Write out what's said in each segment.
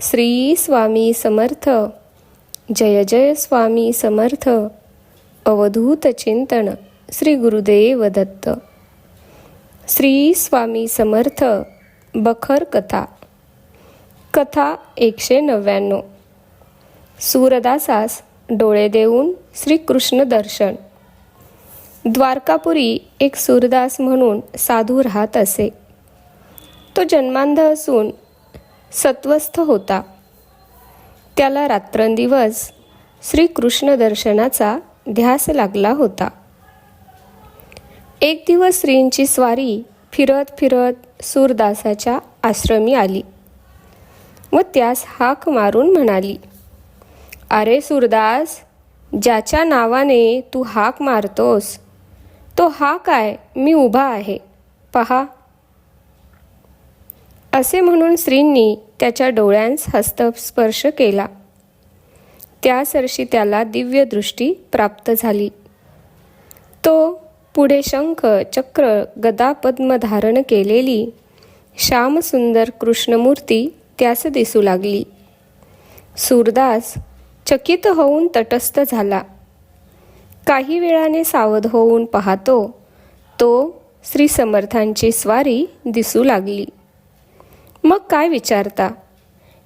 श्री स्वामी समर्थ. जय जय स्वामी समर्थ. अवधूत चिंतन श्री गुरुदेव दत्त. श्री स्वामी समर्थ बखर कथा. कथा एकशे नव्याण्णव. सूरदासास डोळे देऊन श्रीकृष्ण दर्शन. द्वारकापुरी एक सूरदास म्हणून साधू राहत असे. तो जन्मांध असून सत्वस्थ होता. त्याला रात्रंदिवस श्रीकृष्ण दर्शनाचा ध्यास लागला होता. एक दिवस श्रींची स्वारी फिरत फिरत सूरदासाच्या आश्रमी आली व त्यास हाक मारून म्हणाली अरे सूरदास ज्याच्या नावाने तू हाक मारतोस तो हा काय? मी उभा आहे. पहा. असे म्हणून श्रींनी त्याच्या डोळ्यांस हस्तस्पर्श केला. त्यासरशी त्याला दिव्य दृष्टी प्राप्त झाली. तो पुढे शंख चक्र गदा पद्म धारण केलेली श्यामसुंदर कृष्णमूर्ती त्यास दिसू लागली. सूरदास चकित होऊन तटस्थ झाला. काही वेळाने सावध होऊन पाहतो तो श्री समर्थांची स्वारी दिसू लागली. मग काय विचारता?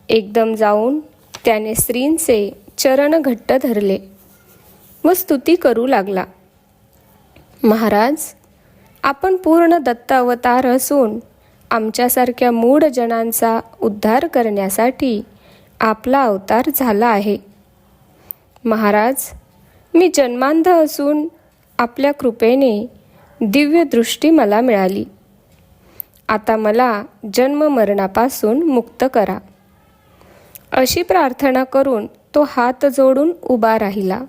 एकदम जाऊन त्याने स्त्रींचे चरण घट्ट धरले व स्तुती करू लागला. महाराज आपण पूर्ण दत्त अवतार असून आमच्यासारख्या मूळ जणांचा उद्धार करण्यासाठी आपला अवतार झाला आहे. महाराज मी जन्मांध असून आपल्या कृपेने दिव्य दृष्टी मला मिळाली. आता मला जन्ममरणापासून मुक्त करा. अशी प्रार्थना करून तो हात जोडून उभा राहिला.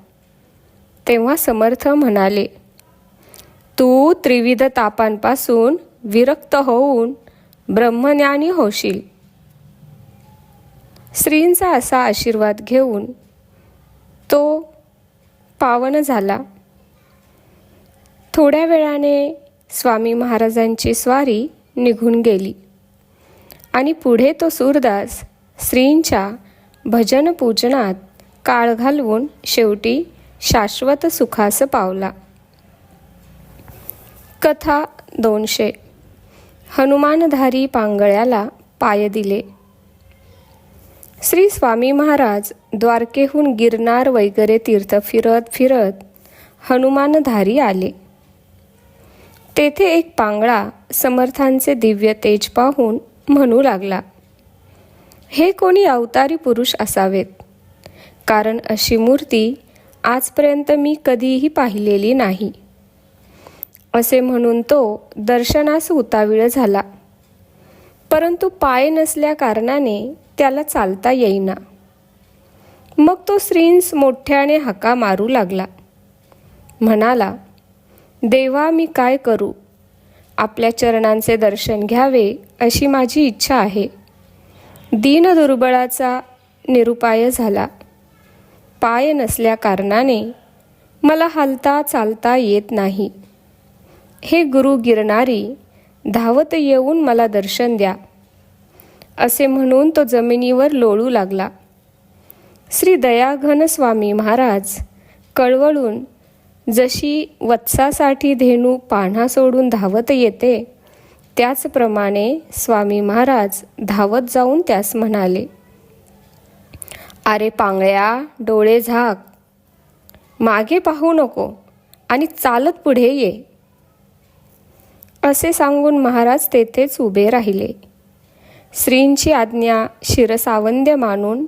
तेव्हा समर्थ म्हणाले तू त्रिविध तापांपासून विरक्त होऊन ब्रह्मज्ञानी होशील. स्त्रींचा असा आशीर्वाद घेऊन तो पावन झाला. थोड्या वेळाने स्वामी महाराजांची स्वारी निघून गेली. आणि पुढे तो सूरदास श्रींच्या भजन पूजनात काळ घालवून शेवटी शाश्वत सुखास पावला. कथा दोनशे. हनुमानधारी पांगळ्याला पाय दिले. श्री स्वामी महाराज द्वारकेहून गिरनार वगैरे तीर्थ फिरत फिरत हनुमानधारी आले. तेथे एक पांगळा समर्थांचे दिव्य तेज पाहून म्हणू लागला हे कोणी अवतारी पुरुष असावेत? कारण अशी मूर्ती आजपर्यंत मी कधीही पाहिलेली नाही. असे म्हणून तो दर्शनास उतावीळ झाला. परंतु पाय नसल्या कारणाने त्याला चालता येईना. मग तो श्रींस मोठ्याने हका मारू लागला. म्हणाला देवा मी काय करू? आपल्या चरणांचे दर्शन घ्यावे अशी माझी इच्छा आहे. दीन दुर्बळाचा निरुपाय झाला. पाय नसल्या कारणाने मला हलता चालता येत नाही. हे गुरु गिरणारी धावत येऊन मला दर्शन द्या. असे म्हणून तो जमिनीवर लोळू लागला. श्री दयाघन स्वामी महाराज कळवळून जशी वत्सासाठी धेनू पान्हा सोडून धावत येते त्याचप्रमाणे स्वामी महाराज धावत जाऊन त्यास म्हणाले अरे पांगळ्या डोळे झाक मागे पाहू नको आणि चालत पुढे ये. असे सांगून महाराज तेथेच उभे राहिले. श्रींची आज्ञा शिरसावंद्य मानून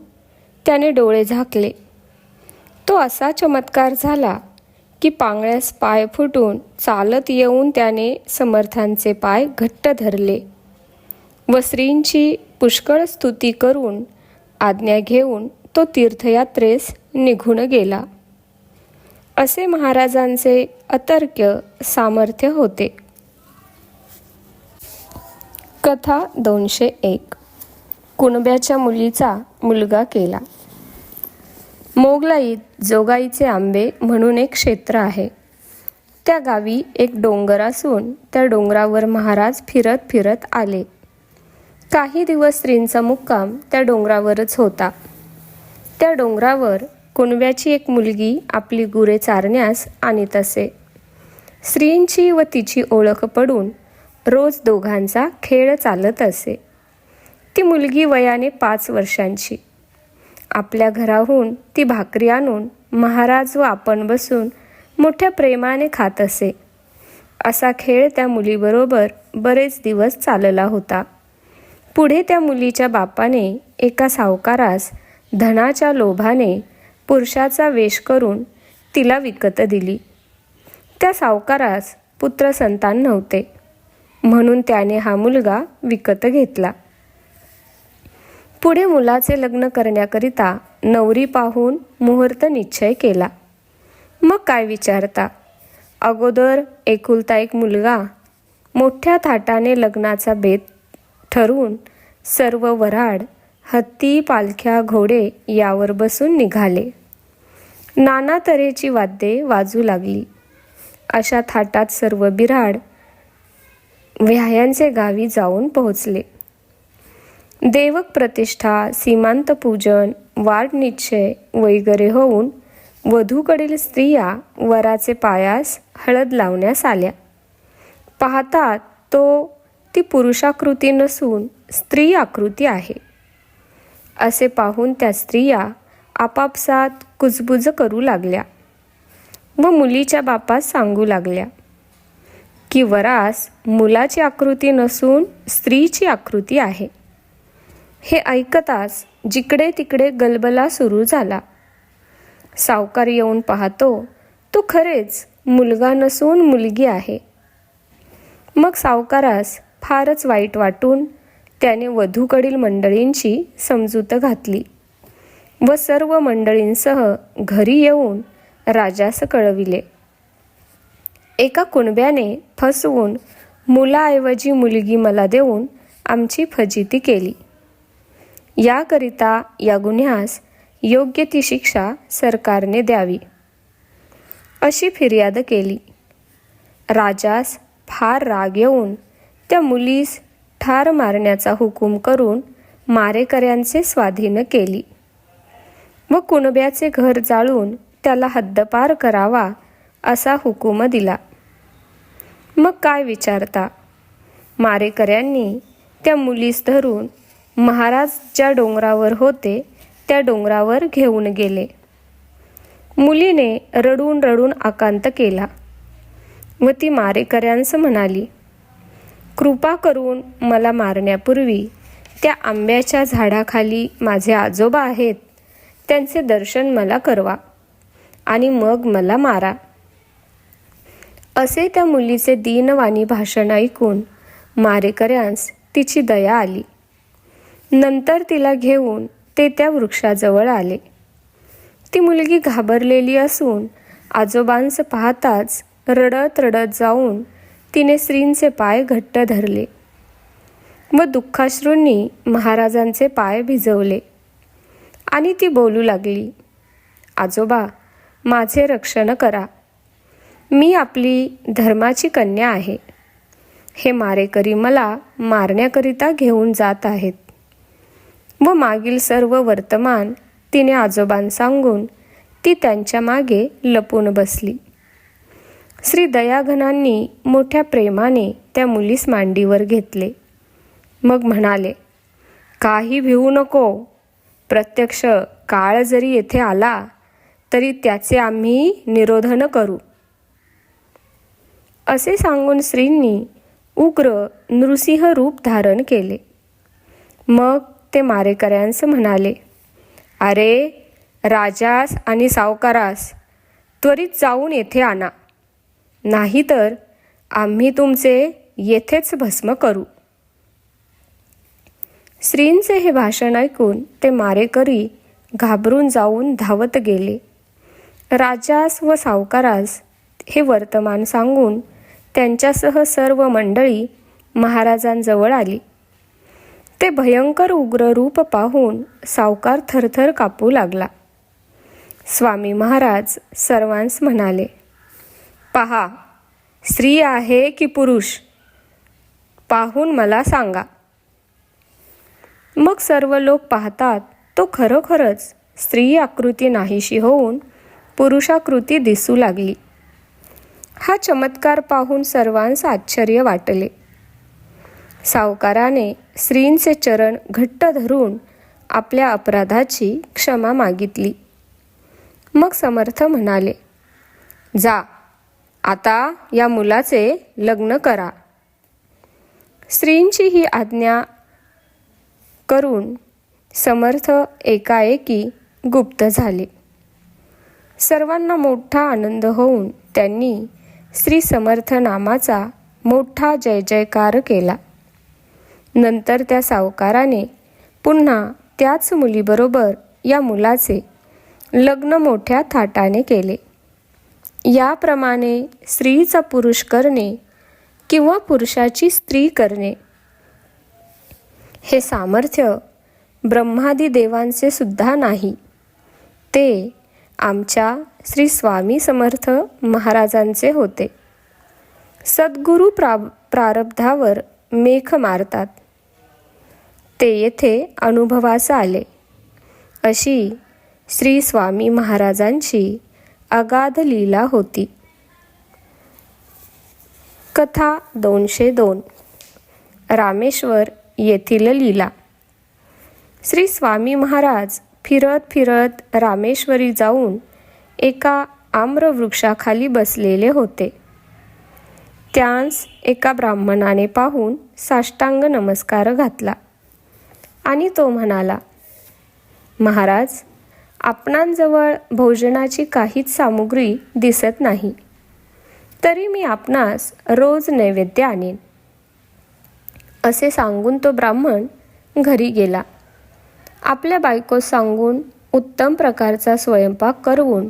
त्याने डोळे झाकले. तो असा चमत्कार झाला की पांगळ्यास पाय फुटून चालत येऊन त्याने समर्थांचे पाय घट्ट धरले. व श्रींची पुष्कळ स्तुती करून आज्ञा घेऊन तो तीर्थयात्रेस निघून गेला. असे महाराजांचे अतर्क्य सामर्थ्य होते. कथा दोनशे एक. कुणब्याच्या मुलीचा मुलगा केला. मोगलाईत जोगाईचे आंबे म्हणून एक क्षेत्र आहे. त्या गावी एक डोंगर असून त्या डोंगरावर महाराज फिरत फिरत आले. काही दिवस स्त्रींचा मुक्काम त्या डोंगरावरच होता. त्या डोंगरावर कुणव्याची एक मुलगी आपली गुरे चारण्यास आणीत असे. स्त्रींची व तिची ओळख पडून रोज दोघांचा खेळ चालत असे. ती मुलगी वयाने पाच वर्षांची. आपल्या घराहून ती भाकरी आणून महाराज व आपण बसून मोठ्या प्रेमाने खात असे. असा खेळ त्या मुलीबरोबर बरेच दिवस चालला होता. पुढे त्या मुलीच्या बापाने एका सावकारास धनाच्या लोभाने पुरुषाचा वेश करून तिला विकत दिली. त्या सावकारास पुत्र संतान नव्हते. म्हणून त्याने हा मुलगा विकत घेतला. पुढे मुलाचे लग्न करण्याकरिता नवरी पाहून मुहूर्त निश्चय केला. मग काय विचारता? अगोदर एकुलता एक मुलगा मोठ्या थाटाने लग्नाचा बेत ठरवून सर्व वराड हत्ती पालख्या घोडे यावर बसून निघाले. नाना तऱ्हेची वाद्ये वाजू लागली. अशा थाटात सर्व बिराड व्यायांचे गावी जाऊन पोहोचले. देवक प्रतिष्ठा सीमांत पूजन वाढ निश्चय वगैरे होऊन वधूकडील स्त्रिया वराचे पायास हळद लावण्यास आल्या. पाहतात तो ती पुरुषाकृती नसून स्त्री आकृती आहे. असे पाहून त्या स्त्रिया आपापसात कुजबुज करू लागल्या व मुलीच्या बापास सांगू लागल्या की वरास मुलाची आकृती नसून स्त्रीची आकृती आहे. हे ऐकताच जिकडे तिकडे गलबला सुरू झाला. सावकार येऊन पाहतो तो खरेच मुलगा नसून मुलगी आहे. मग सावकारास फारच वाईट वाटून त्याने वधूकडील मंडळींची समजूत घातली व सर्व मंडळींसह घरी येऊन राजास कळविले. एका कुणब्याने फसवून मुलाऐवजी मुलगी मला देऊन आमची फजिती केली. याकरिता या गुन्ह्यास योग्य ती शिक्षा सरकारने द्यावी. अशी फिर्याद केली. राजास फार राग येऊन त्या मुलीस ठार मारण्याचा हुकूम करून मारेकऱ्यांचे स्वाधीन केली. व कुणब्याचे घर जाळून त्याला हद्दपार करावा असा हुकूम दिला. मग काय विचारता? मारेकऱ्यांनी त्या मुलीस धरून महाराज ज्या डोंगरावर होते त्या डोंगरावर घेऊन गेले. मुलीने रडून रडून आकांत केला व ती मारेकऱ्यांस म्हणाली कृपा करून मला मारण्यापूर्वी त्या आंब्याच्या झाडाखाली माझे आजोबा आहेत त्यांचे दर्शन मला करवा आणि मग मला मारा. असे त्या मुलीचे दीनवाणी भाषण ऐकून मारेकऱ्यांस तिची दया आली. नंतर तिला घेऊन ते त्या वृक्षाजवळ आले. ती मुलगी घाबरलेली असून आजोबांस पाहताच रडत रडत जाऊन तिने स्त्रींचे पाय घट्ट धरले व दुःखाश्रूंनी महाराजांचे पाय भिजवले. आणि ती बोलू लागली आजोबा माझे रक्षण करा. मी आपली धर्माची कन्या आहे. हे मारेकरी मला मारण्याकरिता घेऊन जात आहेत. व मागील सर्व वर्तमान तिने आजोबां सांगून ती त्यांच्या मागे लपून बसली. श्री दयाघनांनी मोठ्या प्रेमाने त्या मुलीस मांडीवर घेतले. मग म्हणाले काही भिवू नको. प्रत्यक्ष काळ जरी येथे आला तरी त्याचे आम्ही निरोधन करू. असे सांगून श्रींनी उग्र नृसिंह रूप धारण केले. मग ते मारेकऱ्यांस म्हणाले अरे राजास आणि सावकारास त्वरित जाऊन येथे आणा. नाहीतर आम्ही तुमचे येथेच भस्म करू. श्रींचे हे भाषण ऐकून ते मारेकरी घाबरून जाऊन धावत गेले. राजास व सावकारास हे वर्तमान सांगून त्यांच्यासह सर्व मंडळी महाराजांजवळ आली. ते भयंकर उग्र रूप पाहून सावकार थरथर कापू लागला. स्वामी महाराज सर्वांस म्हणाले पहा स्त्री आहे की पुरुष? पाहून मला सांगा. मग सर्व लोक पाहतात तो खरोखरच स्त्री आकृती नाहीशी होऊन पुरुषाकृती दिसू लागली. हा चमत्कार पाहून सर्वांस आश्चर्य वाटले. सावकाराने स्त्रींचे चरण घट्ट धरून आपल्या अपराधाची क्षमा मागितली. मग समर्थ म्हणाले जा आता या मुलाचे लग्न करा. स्त्रींची ही आज्ञा करून समर्थ एकाएकी गुप्त झाले. सर्वांना मोठा आनंद होऊन त्यांनी श्री समर्थ नामाचा मोठा जय जयकार केला. नंतर त्या सावकाराने पुन्हा त्याच मुलीबरोबर या मुलाचे लग्न मोठ्या थाटाने केले. याप्रमाणे स्त्रीचा पुरुष करणे किंवा पुरुषाची स्त्री करणे हे सामर्थ्य ब्रह्मादी देवांचे सुद्धा नाही. ते आमच्या श्री स्वामी समर्थ महाराजांचे होते. सद्गुरू प्रा प्रारब्धावर मेख मारतात. ते येथे अनुभवास आले. अशी श्री स्वामी महाराजांची अगाध लीला होती. कथा दोनशे दोन. रामेश्वर येथील लीला. श्री स्वामी महाराज फिरत फिरत रामेश्वरी जाऊन एका आम्रवृक्षाखाली बसलेले होते. त्यांस एका ब्राह्मणाने पाहून साष्टांग नमस्कार घातला. आणि तो म्हणाला महाराज आपणांजवळ भोजनाची काहीच सामुग्री दिसत नाही. तरी मी आपणास रोज नैवेद्य आणेन. असे सांगून तो ब्राह्मण घरी गेला. आपल्या बायकोस सांगून उत्तम प्रकारचा स्वयंपाक करवून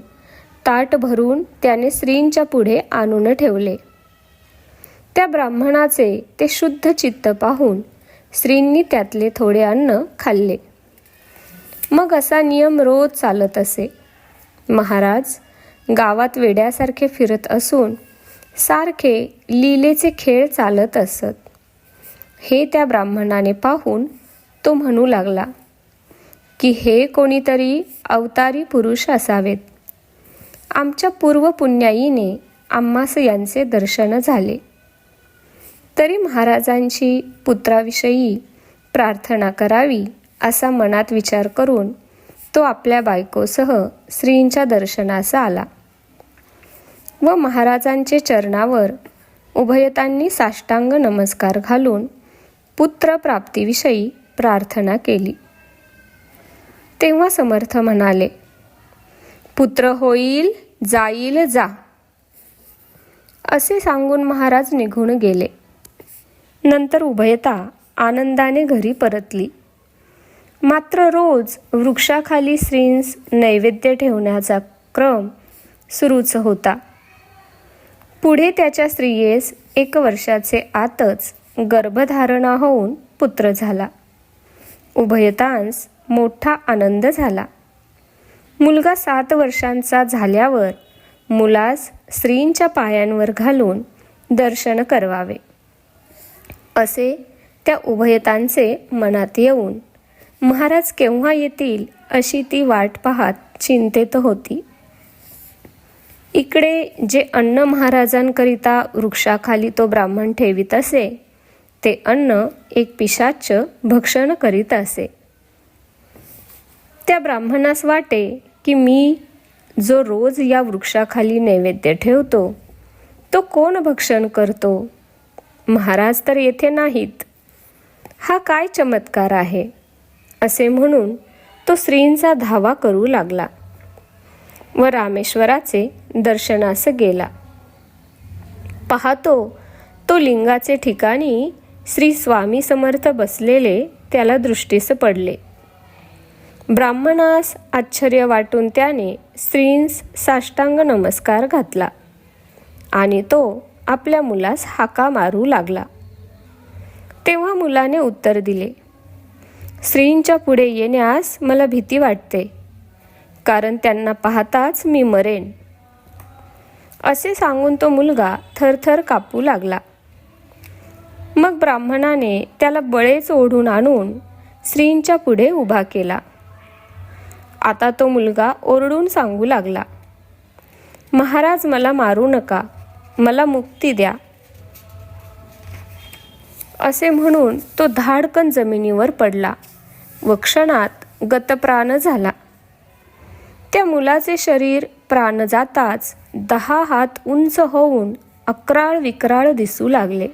ताट भरून त्याने स्त्रींच्या पुढे आणून ठेवले. त्या ब्राह्मणाचे ते शुद्ध चित्त पाहून स्त्रींनी त्यातले थोडे अन्न खाल्ले. मग असा नियम रोज चालत असे. महाराज गावात वेड्यासारखे फिरत असून सारखे लीलेचे खेळ चालत असत. हे त्या ब्राह्मणाने पाहून तो म्हणू लागला की हे कोणीतरी अवतारी पुरुष असावेत. आमच्या पूर्वपुण्याईने आम्हास यांचे दर्शन झाले. तरी महाराजांची पुत्राविषयी प्रार्थना करावी असा मनात विचार करून तो आपल्या बायकोसह श्रींच्या दर्शनास आला व महाराजांचे चरणावर उभयतांनी साष्टांग नमस्कार घालून पुत्रप्राप्तीविषयी प्रार्थना केली. तेव्हा समर्थ म्हणाले पुत्र होईल जाईल जा. असे सांगून महाराज निघून गेले. नंतर उभयता आनंदाने घरी परतली. मात्र रोज वृक्षाखाली श्रींस नैवेद्य ठेवण्याचा क्रम सुरूच होता. पुढे त्याच्या स्त्रियेस एक वर्षाचे आतच गर्भधारणा होऊन पुत्र झाला. उभयतांस मोठा आनंद झाला. मुलगा सात वर्षांचा झाल्यावर मुलास स्त्रींच्या पायांवर घालून दर्शन करवावे. असे त्या उभयतांचे मनात येऊन. महाराज केव्हा येतील अशी ती वाट पाहत चिंतेत होती. इकडे जे अन्न महाराजांकरिता वृक्षाखाली तो ब्राह्मण ठेवीत असे ते अन्न एक पिशाच भक्षण करीत असे. त्या ब्राह्मणास वाटे की मी जो रोज या वृक्षाखाली नैवेद्य ठेवतो तो कोण भक्षण करतो? महाराज तर येथे नाहीत. हा काय चमत्कार आहे? असे म्हणून तो स्त्रींचा धावा करू लागला. व रामेश्वराचे दर्शनास गेला. पाहतो तो लिंगाचे ठिकाणी श्री स्वामी समर्थ बसलेले त्याला दृष्टीस पडले. ब्राह्मणास आश्चर्य वाटून त्याने स्त्रींस साष्टांग नमस्कार घातला. आणि तो आपल्या मुलास हाका मारू लागला. तेव्हा मुलाने उत्तर दिले स्त्रींच्या पुढे येण्यास मला भीती वाटते कारण त्यांना पाहताच मी मरेन. असे सांगून तो मुलगा थरथर कापू लागला. मग ब्राह्मणाने त्याला बळेच ओढून आणून स्त्रींच्या पुढे उभा केला. आता तो मुलगा ओरडून सांगू लागला महाराज मला मारू नका. मला मुक्ती द्या. असे म्हणून तो धाडकन जमिनीवर पडला व क्षणात गतप्राण झाला. त्या मुलाचे शरीर प्राण जाताच दहा हात उंच होऊन अकराळ विक्राळ दिसू लागले.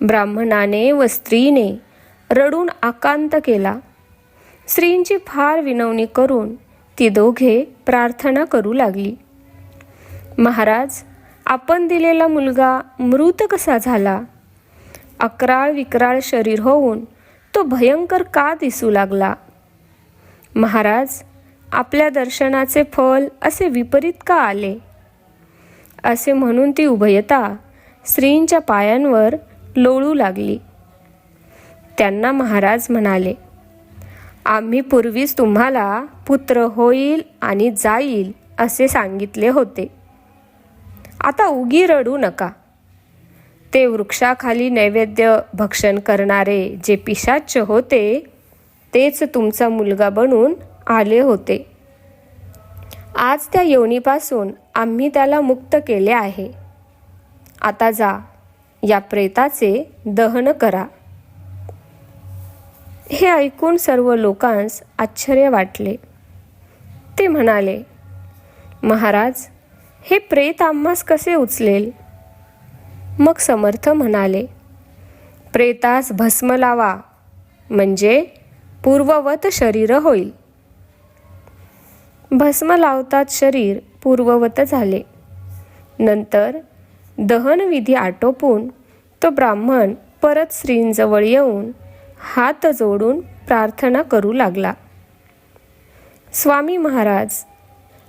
ब्राह्मणाने व स्त्रीने रडून आकांत केला. स्त्रींची फार विनवणी करून ती दोघे प्रार्थना करू लागली. महाराज आपण दिलेला मुलगा मृत कसा झाला? अकराळ विक्राळ शरीर होऊन तो भयंकर का दिसू लागला? महाराज आपल्या दर्शनाचे फल असे विपरीत का आले? असे म्हणून ती उभयता स्त्रींच्या पायांवर लोळू लागली. त्यांना महाराज म्हणाले आम्ही पूर्वीच तुम्हाला पुत्र होईल आणि जाईल असे सांगितले होते. आता उगी रडू नका. ते वृक्षाखाली नैवेद्य भक्षण करणारे जे पिशाच्य होते तेच तुमचा मुलगा बनून आले होते. आज त्या योनीपासून आम्ही त्याला मुक्त केले आहे. आता जा या प्रेताचे दहन करा. हे ऐकून सर्व लोकांस आश्चर्य वाटले. ते म्हणाले महाराज हे प्रेत आम्हास कसे उचलेल? मग समर्थ म्हणाले प्रेतास भस्म लावा म्हणजे पूर्ववत शरीर होईल. भस्म लावतात शरीर पूर्ववत झाले. नंतर दहनविधी आटोपून तो ब्राह्मण परत श्रींजवळ येऊन हात जोडून प्रार्थना करू लागला. स्वामी महाराज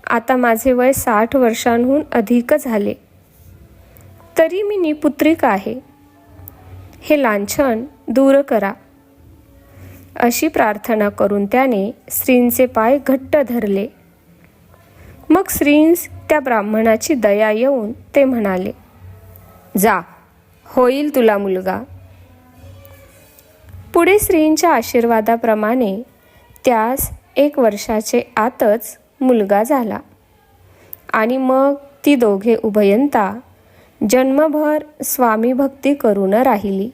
आता माझे वय साठ वर्षांहून अधिक झाले. तरी मी निपुत्रिक आहे. हे लांछन दूर करा. अशी प्रार्थना करून त्याने स्त्रींचे पाय घट्ट धरले. मग स्त्रींस त्या ब्राह्मणाची दया येऊन ते म्हणाले जा होईल तुला मुलगा. पुढे स्त्रींच्या आशीर्वादाप्रमाणे त्यास एक वर्षाचे आतच मुलगा झाला. आणि मग ती दोघे उभयंता जन्मभर स्वामी भक्ती करून राहिली.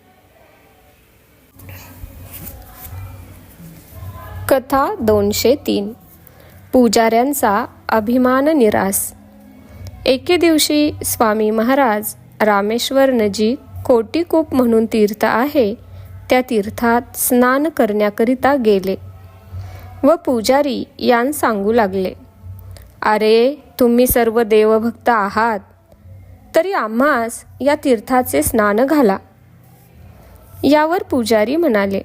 कथा दोनशे तीन. पुजाऱ्यांचा अभिमान निरास. एके दिवशी स्वामी महाराज रामेश्वर नजीक कोटीकूप म्हणून तीर्थ आहे त्या तीर्थात स्नान करण्याकरिता गेले. व पुजारी यां सांगू लागले अरे तुम्ही सर्व देवभक्त आहात तरी आम्हास या तीर्थाचे स्नान घाला. यावर पुजारी म्हणाले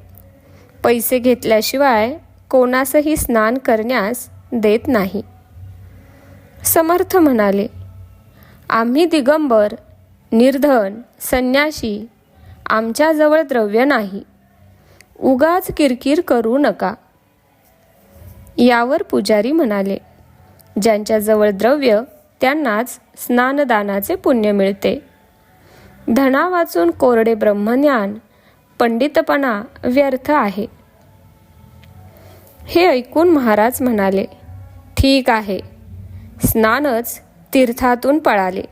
पैसे घेतल्याशिवाय कोणासही स्नान करण्यास देत नाही. समर्थ म्हणाले आम्ही दिगंबर निर्धन संन्याशी आमच्याजवळ द्रव्य नाही उगाच किरकिर करू नका. यावर पुजारी म्हणाले ज्यांच्याजवळ द्रव्य त्यांनाच स्नानदानाचे पुण्य मिळते. धना वाचून कोरडे ब्रह्मज्ञान पंडितपणा व्यर्थ आहे. हे ऐकून महाराज म्हणाले ठीक आहे. स्नानच तीर्थातून पळाले.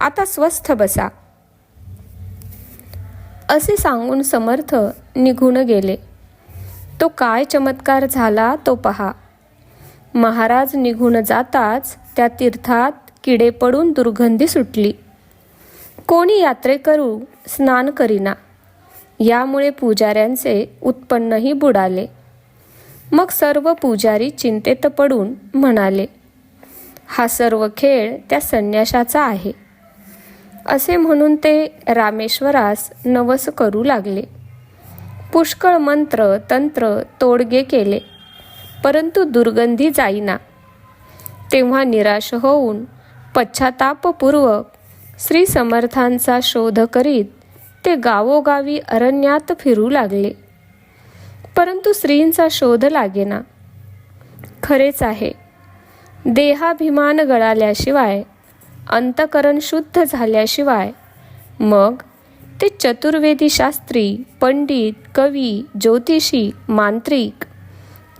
आता स्वस्थ बसा. असे सांगून समर्थ निघून गेले. तो काय चमत्कार झाला तो पहा. महाराज निघून जाताच त्या तीर्थात किडे पडून दुर्गंधी सुटली. कोणी यात्रेकरू स्नान करीना. यामुळे पुजाऱ्यांचे उत्पन्नही बुडाले. मग सर्व पुजारी चिंतेत पडून म्हणाले हा सर्व खेळ त्या संन्याशाचा आहे. असे म्हणून ते रामेश्वरास नवस करू लागले. पुष्कळ मंत्र तंत्र तोडगे केले. परंतु दुर्गंधी जाईना. तेव्हा निराश होऊन पश्चातापपूर्वक श्री समर्थांचा शोध करीत ते गावोगावी अरण्यात फिरू लागले. परंतु श्रींचा शोध लागेना. खरेच आहे. देहाभिमान गळाल्याशिवाय अंतकरण शुद्ध झाल्याशिवाय मग ते चतुर्वेदी शास्त्री पंडित कवी ज्योतिषी मांत्रिक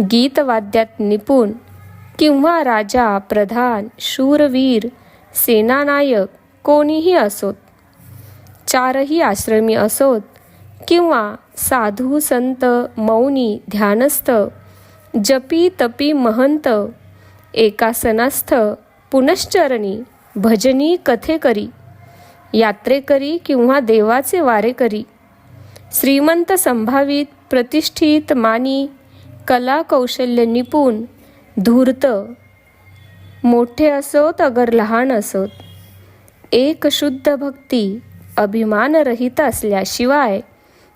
गीतवाद्यात निपुण किंवा राजा प्रधान शूरवीर सेनानायक कोणीही असोत. चारही आश्रमी असोत किंवा साधू संत मौनी ध्यानस्थ जपी तपी महंत एकासनास्थ पुनश्चरणी भजनी कथेकरी यात्रेकरी किंवा देवाचे वारेकरी. श्रीमंत संभावित प्रतिष्ठित मानी कला कौशल्य निपुण धूर्त मोठे असोत अगर लहान असोत. एक शुद्ध भक्ती अभिमानरहित असल्याशिवाय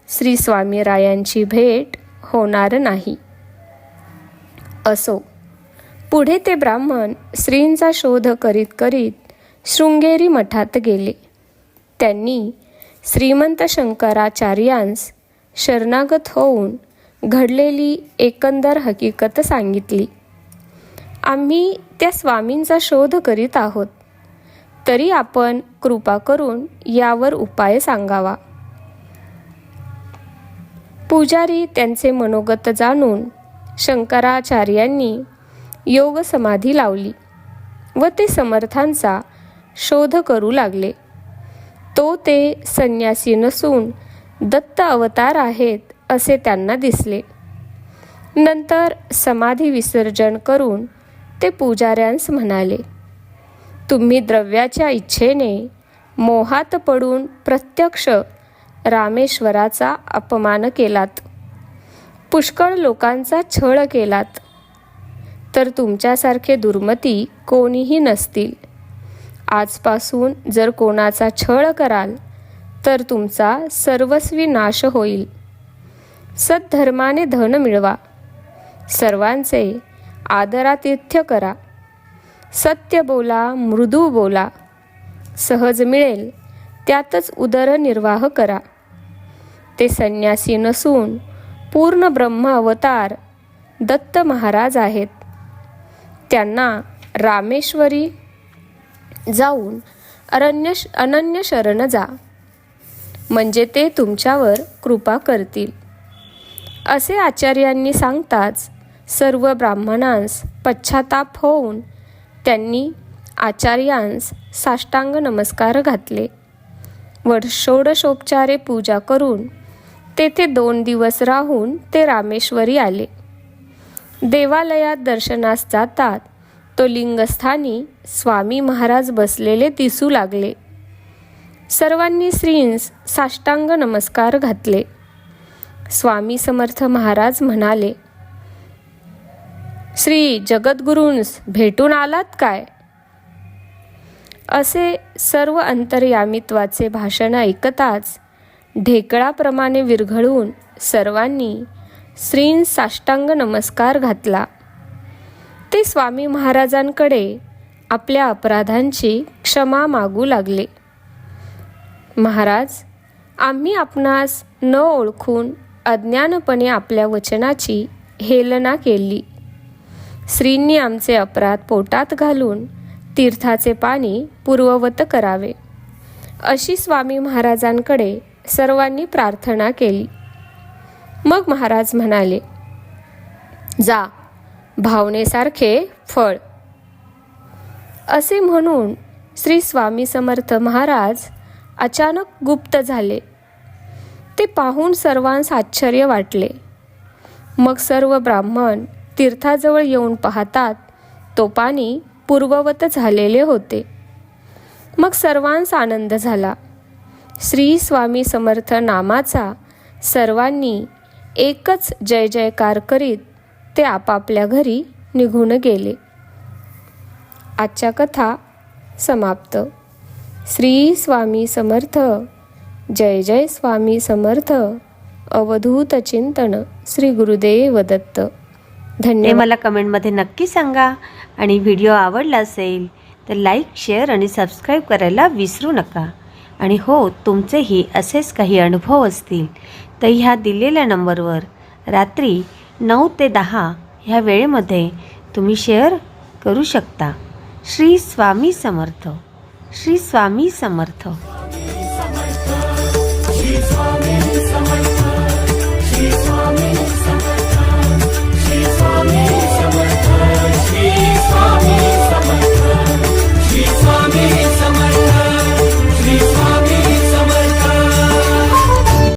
श्री स्वामीरायांची भेट होणार नाही. असो. पुढे ते ब्राह्मण श्रींचा शोध करीत करीत शृंगेरी मठात गेले. त्यांनी श्रीमंत शंकराचार्यांस शरणागत होऊन घडलेली एकंदर हकीकत सांगितली. आम्ही त्या स्वामींचा शोध करीत आहोत. तरी आपण कृपा करून यावर उपाय सांगावा. पुजारी त्यांचे मनोगत जाणून शंकराचार्यांनी योग समाधी लावली व ते समर्थांचा शोध करू लागले. तो ते संन्यासी नसून दत्त अवतार आहेत असे त्यांना दिसले. नंतर समाधी विसर्जन करून ते पुजाऱ्यांस म्हणाले तुम्ही द्रव्याच्या इच्छेने मोहात पडून प्रत्यक्ष रामेश्वराचा अपमान केलात. पुष्कळ लोकांचा छळ केलात. तर तुमच्यासारखे दुर्मती कोणीही नसतील. आजपासून जर कोणाचा छळ कराल तर तुमचा सर्वस्वी नाश होईल. सद्धर्माने धन मिळवा. सर्वांचे आदरातिथ्य करा. सत्य बोला मृदू बोला. सहज मिळेल त्यातच उदरनिर्वाह करा. ते संन्यासी नसून पूर्ण ब्रह्म अवतार दत्त महाराज आहेत. त्यांना रामेश्वरी जाऊन अरण्य अनन्य शरण जा. म्हणजे ते तुमच्यावर कृपा करतील. असे आचार्यांनी सांगताच सर्व ब्राह्मणांस पश्चाताप होऊन त्यांनी आचार्यांस साष्टांग नमस्कार घातले. व षोडशोपचारे पूजा करून तेथे दोन दिवस राहून ते रामेश्वरी आले. देवालयात दर्शनास जातात. तो लिंगस्थानी स्वामी महाराज बसलेले दिसू लागले. सर्वांनी श्रींस साष्टांग नमस्कार घातले. स्वामी समर्थ महाराज म्हणाले श्री जगद्गुरूंस भेटून आलात काय? असे सर्व अंतर्यामित्वाचे भाषण ऐकताच ढेकळाप्रमाणे विरघळून सर्वांनी श्रींस साष्टांग नमस्कार घातला. ते स्वामी महाराजांकडे आपल्या अपराधांची क्षमा मागू लागले. महाराज आम्ही आपणास न ओळखून अज्ञानपणे आपल्या वचनाची हेलना केली. श्रींनी आमचे अपराध पोटात घालून तीर्थाचे पाणी पूर्ववत करावे. अशी स्वामी महाराजांकडे सर्वांनी प्रार्थना केली. मग महाराज म्हणाले जा भावनेसारखे फळ. असे म्हणून श्री स्वामी समर्थ महाराज अचानक गुप्त झाले. ते पाहून सर्वांस आश्चर्य वाटले. मग सर्व ब्राह्मण तीर्थाजवळ येऊन पाहतात तो पाणी पूर्ववत झालेले होते. मग सर्वांस आनंद झाला. श्री स्वामी समर्थ नामाचा सर्वांनी एकच जय जयकार करीत ते आपापल्या घरी निघून गेले. आजच्या कथा समाप्त. श्री स्वामी समर्थ. जय जय स्वामी समर्थ. अवधूत चिंतन श्री गुरुदेव दत्त. धन्य मला कमेंटमध्ये नक्की सांगा. आणि व्हिडिओ आवडला असेल तर लाईक शेअर आणि सबस्क्राईब करायला विसरू नका. आणि हो तुमचेही असेच काही अनुभव असतील तर ह्या दिलेल्या नंबरवर रात्री नऊ ते दहा ह्या वेळेमध्ये तुम्ही शेअर करू शकता. श्री स्वामी समर्थ. श्री स्वामी समर्थ.